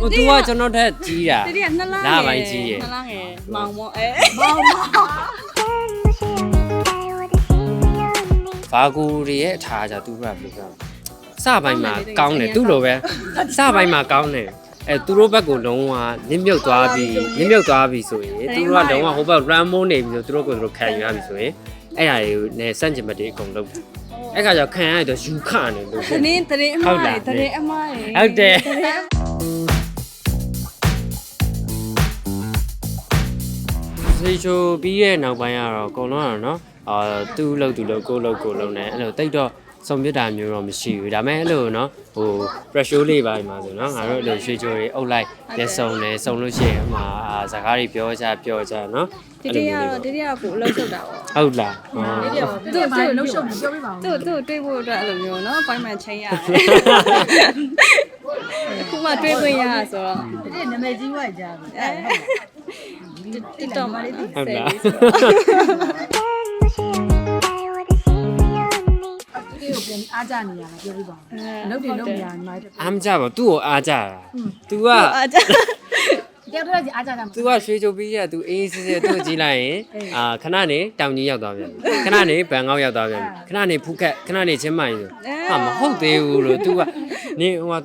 ဟို तू ကကျွန်တော်ထက်ကြီးတာတတိယနှစ်လားလားပိုင်းကြီးရယ်နှစ်လားငယ်မောင်မောအဲမောင်မောင်ဘာကူတွေရဲ့အထားကြ तू ကဘယ်လိုပြောစပိုင်းမှာကောင်းတယ်သူ့လိုပဲစပိုင်းမှာကောင်းတယ်အဲသူတို့ဘက်ကလုံးဝနင်းမြုပ်သွားပြီနင်းမြုပ်သွားပြီဆိုရင်သူတို့ကလုံးဝဟိုဘက် run mode နေပြီဆိုသူတို့ကိုသူတို့ခံယူရပြီဆိုရင်အဲ့ဒါတွေကိုနဲ့စန့်ကျင်ဘက်တွေအကုန်လုံးအဲ့ခါကျခံရတော့ယူခနေလို့တရင်တရင်အမားရေတရင်အမားရေဟုတ်တယ် စီချိုပြီးရဲ့နောက်ပိုင်းကတော့အကုန်လုံးကတော့နော်အာသူ့လို့သူ့လို့ကိုယ့်လို့ကိုယ်လို့ ਨੇ အဲ့လိုတိတ်တော့စုံပြစ်တာမျိုးတော့မရှိဘူးဒါပေမဲ့အဲ့လိုနော်ဟို pressure လေးပါမှာဆိုနော်ငါတို့အဲ့လိုရွှေချိုတွေအုပ်လိုက်လက်စုံတယ်စုံလို့ရှိရင်ဟိုမှာအာစကားတွေပြောကြပြောကြနော်တတိယတော့တတိယကပို့အလုပ်လုပ်တာပေါ့ဟုတ်လားဟောသူ့သူ့လုံးရှုပ်ပြောပြပါဦးသူ့သူ့တွေးဖို့အတွက်အဲ့လိုမျိုးနော် appointment ချိန်ရတယ်အခုမှတွေးခွင့်ရဆိုတော့ဒီနာမည်ကြီးဝိုက်ကြပြီအဲ TikTok မှာလေး ဟုတ် ဆယ် လား လေးဆိုတော့ ဒီကိုပြန်အားကြနေရတာပြောပြပါဦးအလုပ်တွေလုပ်နေရညီမတို့ အားမကြပါဘူးသူ့ကိုအားကြတာ तू က အားကြ တယောက်တည်းကြီးအားကြကြမှာ तू ကရွှေချိုပြီးရ तू အေးစစ်စစ်သူ့ကိုကြည့်လိုက်ရင်အာခဏနေတောင်ကြီးရောက်သွားပြန်ပြီခဏနေဘန်ကောက်ရောက်သွားပြန်ပြီခဏနေဖူးခက်ခဏနေချင်းမိုင်ဆိုဟာမဟုတ်သေးဘူးလို့ तू ကနေဟိုက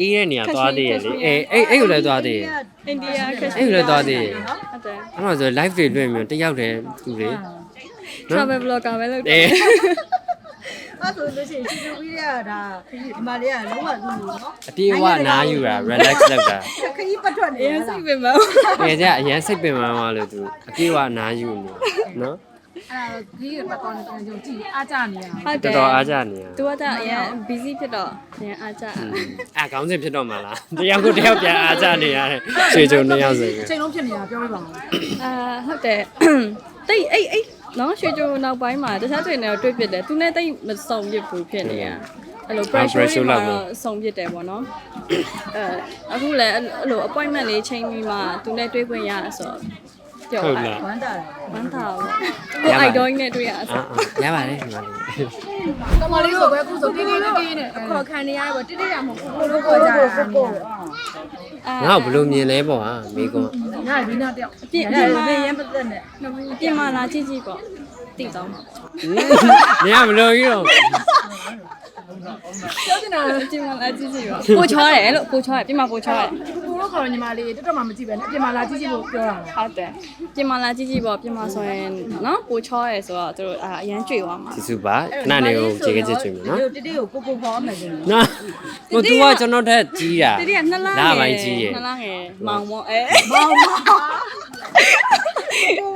အေးတဲ့နေရာသွားသေးရဲ့လေအေးအဲ့အဲ့ကိုလည်းသွားသေးရဲ့အိန္ဒိယခက်အဲ့ကိုလည်းသွားသေးရဲ့ဟုတ်တယ်အဲ့တော့ဆို live တွေလွှင့်ပြီးတယောက်တည်းသူလေ travel blogger ပဲလုပ်တအေးယ်အဲ့ဆိုလို့ရှိရင်ရှင်တို့ပြီးရတာဒီမလေးကလုံးဝသူ့နော်အပြေအဝနားယူတာ relax လုပ်တာခကြီးပတ်ထွက်နေအရရင်တာစိတ်ပင်ပါငယ်ကြအရန်စိတ်ပင်ပန်းသွားလို့ तू အပြေအဝနားယူနေနော် အဲ့ဒါဒီပတ်တော်နေပြန်ကြည့်ကြည့်အားကြနေရတာဟုတ်တတော်ယ်တော်အားကြနေရသူကကြာအရင် busy ဖြစ်တော့အရင်အားကြအဲခေါင်းစဉ်ဖြစ်တော့မှလားတယောက်ကိုတယောက်ပြန်အားကြနေရတယ်ရွှေချုံနှစ်ယောက်ဆိုရင်ချိန်လုံးဖြစ်နေတာပြောပြပါဦးအာဟုတ်တယ်တိတ်အိတ်အိတ်နော်ရွှေချိုနောက်ပိုင်းမှာတခြားတွေနဲ့တွေ့ဖြစ်တယ်သူနဲ့တိတ်မစုံဖြစ်ဘူးဖြစ်နေရအဲ့လို pressure တွေမှာတော့စုံဖြစ်တယ်ပေါ့နော်အဲအခုလည်းအဲ့လို appointment လေးချိန်ပြီးမှသူနဲ့တွေ့ခွင့်ရဆိုတော့ ပြောဟုတ်ပါလား ဝမ်းတာတယ်ဝမ်းသာပါကို idol နဲ့တွေ့ရဆိုအာအာရပါတယ်ဒီမှာလေးကမလေးဆိုပဲအခုဆိုတင်းတင်းတင်းတင်းနဲ့ခေါ်ခံနေရပေါ့တင်းတင်းရမဟုတ်ဘူးလို့ခေါ်ကြတာနေရငါ့ကိုဘယ်လိုမြင်လဲပေါ့ဟာမိကွန်းငါဒီနာတယောက်အပြစ်အဲ့ပြဒါစ်မမင်းရမ်းပတ်သက်နဲ့ပြင်မာလာကြည့်ကြည့်ပေါ့တည်တော့မှာနေရမလို့ကြီးတော့ပြောနေတာပြင်မာလာကြည့်ကြည့်ပေါ့ပိုချောတယ်လို့ပိုချောတယ်ပြင်မာပိုချောတယ်ကို တို့ခေါ်ညီမလေးတက်တော့မှမကြည့်ပဲနဲ့အပြင်မှာလာကြည့်ကြည့်လို့ပြောတာလားဟုတ်တယ်ပြင်မာလာကြည့်ကြည့်ပေါ့ပြင်မာဆိုရင်နော်ပိုချောရဲဆိုတော့သူတို့အာအရန်ကြွေသွားမှာစီစုပါခဏနေကိုခြေကချစ်ချင်မယ်နော်တိတိကိုကိုကိုခေါ်မယ်ဆိုရင်နော်ဟို तू ကကျွန်တော်ထက်ကြီးတာတတိယနှစ်လားလားပိုင်းကြီးရယ်နှစ်လားငယ်မောင်မောအဲမောင်မောင်ကို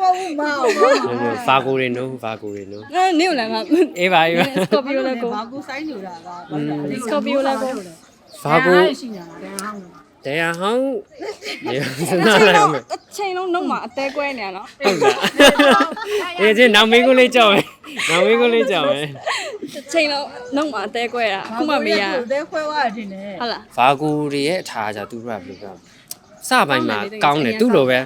မောင်မောင်ဖာကိုတွေနော်ဖာကိုတွေနော်အဲနေကိုလည်းငါအေးပါအေးပါစကော်ပီယိုလည်းကို ဘာကူဆိုင်နေတာကစကော်ပီယိုလည်းကို ဖာကို ရှိနေတာတယ်ဟောင်း တရားဟောင်းနေစအနာချိန်လိုက်လုံးအောင်မယ်အချိန်လုံးနှုတ်မှာအသေးကွဲနေရနော်ဟုတ်လားအေးချင်းနောက်မင်းကိုလေးကြောက်မယ်နောက်မင်းကိုလေးကြောက်မယ်အချိန်လုံးနှုတ်မှာအသေးကွဲတာအခုမှမေးရတဲခွဲသွားတယ်နေဟုတ်လားဘာကူတွေရဲ့အထားကြသူတို့ကဘယ်လိုပြောစပိုင်းမှာကောင်းတယ်သူ့လိုပဲ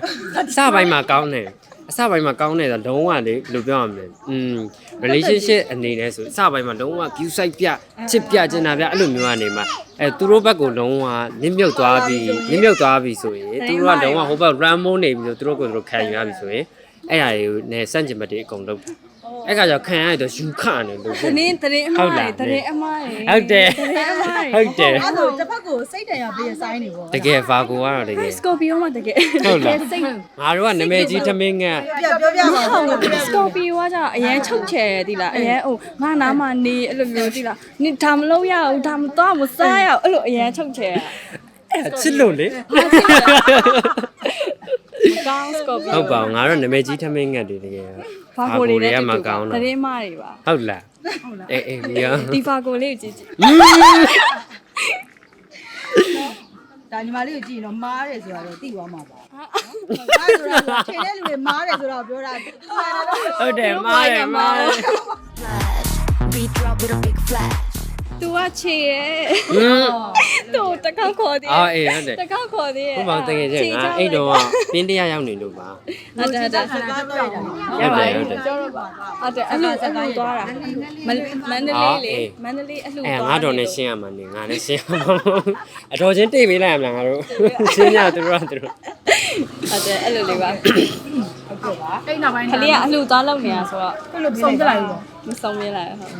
စပိုင်းမှာကောင်းတယ် အစပိုင်းမှာကောင်းတယ်ဆိုလုံးဝလေဘယ်လိုပြောရမလဲอืม relationship အနေနဲ့ဆိုစပိုင်းမှာလုံးဝ view site ပြချစ်ပြကျင်တာပြအဲ့လိုမျိုးကနေမှာအဲသူတို့ဘက်ကလုံးဝနင်းမြုပ်သွားပြီနင်းမြုပ်သွားပြီဆိုရင်သူတို့ကလုံးဝဟိုဘက် run mode နေပြီဆိုသူတို့ကိုသူတို့ခံယူရပြီဆိုရင်အဲ့ဒါတွေကိုနဲ့စန့်ကျင်ဘက်တွေအကုန်လုံး အဲ့ကကြောင့်ခံရတော့ယူခနေလို့တရင်တရင်အမားရေတရင်အမားရေဟုတ်တယ်တရင်အမားရေဟုတ်တယ်အဲ့လိုတစ်ဖက်ကိုစိတ်တန်ရပေးဆိုင်နေပေါ့တကယ်ဗာကိုကတော့တကယ်စကော်ပီယိုမှာတကယ်ဟုတ်လားစိတ်ငါတို့ကနာမည်ကြီးထမင်းငတ်ပြောပြောပြပါဦးစကော်ပီယိုကကြာအရင်ချုပ်ချယ်သီလားအရင်ဟိုငါနာမနေအဲ့လိုမျိုးသီလားနေဒါမလုပ်ရဘူးဒါမတော့မစားရဘူးအဲ့လိုအရင်ချုပ်ချယ်အဲ့ချစ်လို့လေ ကောင်းစကော်ပီယိုဟုတ်ပါဘူးငါတို့နာမည်ကြီးထမင်းငတ်တွေတကယ်ဖာကိုလေးတွေကလည်းမကောင်းတတော့ရင်မတွေပါဟုတ်လားအေးအေးမြေရောဒီဖာကိုလေးကိုကြည့်ကြည့်ဒါညီမလေးကိုကြည့်ရင်တော့မားတယ်ဆိုတာတော့သိသွားမှာပါအဲ့ဒါဆိုတော့ချိန်တဲ့လူတွေမားတယ်ဆိုတော့ပြောတာဟုတ်တယ်မားတယ်မားတယ် We drop with a big flash. သူကချေရဲ့ဟင်းသူ့တတကောက်ခေါ်သေးအော်အေးဟုတ်တယ်တကောက်ခေါ်သေးရဲ့ဘုမောင်တကယ်ချင်းငါအဲ့တော့ပြင်းတရားရောက်နေလို့ပါဟုတ်တယ်ဟုတ်တယ်စကားတော့ရတယ်ဟုတ်တယ်ဟုတ်တယ်ပြောတော့ပါဟုတ်တယ်အလှအလှသွားတာမမန္တလေးလေမန္တလေးအလှအဲသွားငါတော်နဲ့ရှင်းရမှာနေငါနဲ့ရှင်းရမှာမဟုတ်အတော်ချင်းတိတ်ပေးလိုက်ရမလားငါတို့ရှင်းရသူတို့ကသူတို့ ဟုတ်တယ်အဲ့လိုလေးပါဟုတ်ကဲ့ပါအဲ့နောက်ပိုင်းခလေးကအလှသွားလောက်နေတာဆိုတော့အဲ့လိုဆုံးပြလိုက်ဘူးမဆုံးပြလိုက်ဟုတ်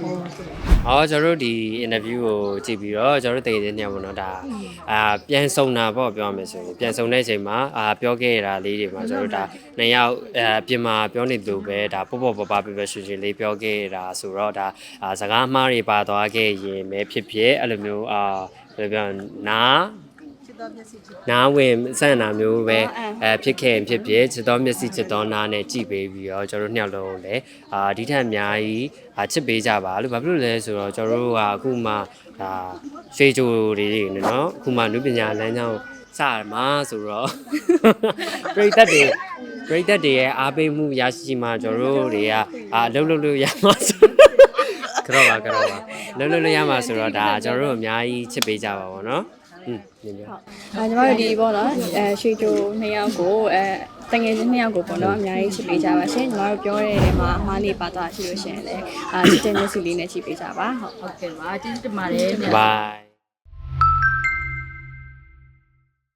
ဟောကျွန်တော်တို့ဒီ interview ကိုကြည့်ပြီးတော့ကျွန်တော်တို့တကယ်ချင်းညောင်းပေါ့နော်ဒါအာပြန်ဆုံတာပေါ့ပြောရမယ်ဆိုရင်ပြန်ဆုံတဲ့အချိန်မှာအာပြောခဲ့ရတာလေးတွေမှာကျွန်တော်တို့ဒါနှစ်ယောက်အဲပြင်မာပြောနေလို့ပဲဒါပေါ့ပေါ့ပပပြပြရွှေရွှေလေးပြောခဲ့ရတာဆိုတော့ဒါအာစကားမှားတွေပါသွားခဲ့ရင်ပဲဖြစ်ဖြစ်အဲ့လိုမျိုးအာဘယ်လိုပြောရလဲနာ ချစ်တော်မျက်စိချစ်နားဝင်စန့်တာမျိုးပဲအဲဖြစ်ခဲ့ရင်ဖြစ်ဖြစ်ချစ်တော်မျက်စိချစ်တော်နားနဲ့ကြည့်ပေးပြီးတော့ကျွန်တော်တို့နှစ်ယောက်လုံးလည်းအာဒီထက်အများကြီးအာချစ်ပေးကြပါလို့ဘာဖြစ်လို့လဲဆိုတော့ကျွန်တော်တို့ကအခုမှဒါရွှေကြိုတွေတွေနော်အခုမှနုပညာလမ်းကြောင်းစရမှာဆိုတော့ပရိသတ်တွေပရိသတ်တွေရဲ့အားပေးမှုရရှိမှကျွန်တော်တို့တွေကအာအလုပ်လုပ်လို့ရမှာဆိုကြောပါကြောပါလုံးလုံးလို့ရမှာဆိုတော့ဒါကျွန်တော်တို့အများကြီးချစ်ပေးကြပါဗောနော် อืมနေပြအဲညီမတို့ဒီပေါ့နော်အဲရွှေချိုနှစ်ယောက်ကိုအဲတငယ်ချင်းနှစ်ယောက်ကိုပေါ့နော်အများကြီးချစ်ပေးကြပါရှင်ညီမတို့ပြောတဲ့နေရာမှာအမားလေးပါတာရှိလို့ရှိရင်လည်းအာချစ်တဲ့မျက်စိလေးနဲ့ချစ်ပေးကြပါဟုတ်ဟုတ်ကဲ့ပါကျေးဇူးတင်ပါတယ် Bye.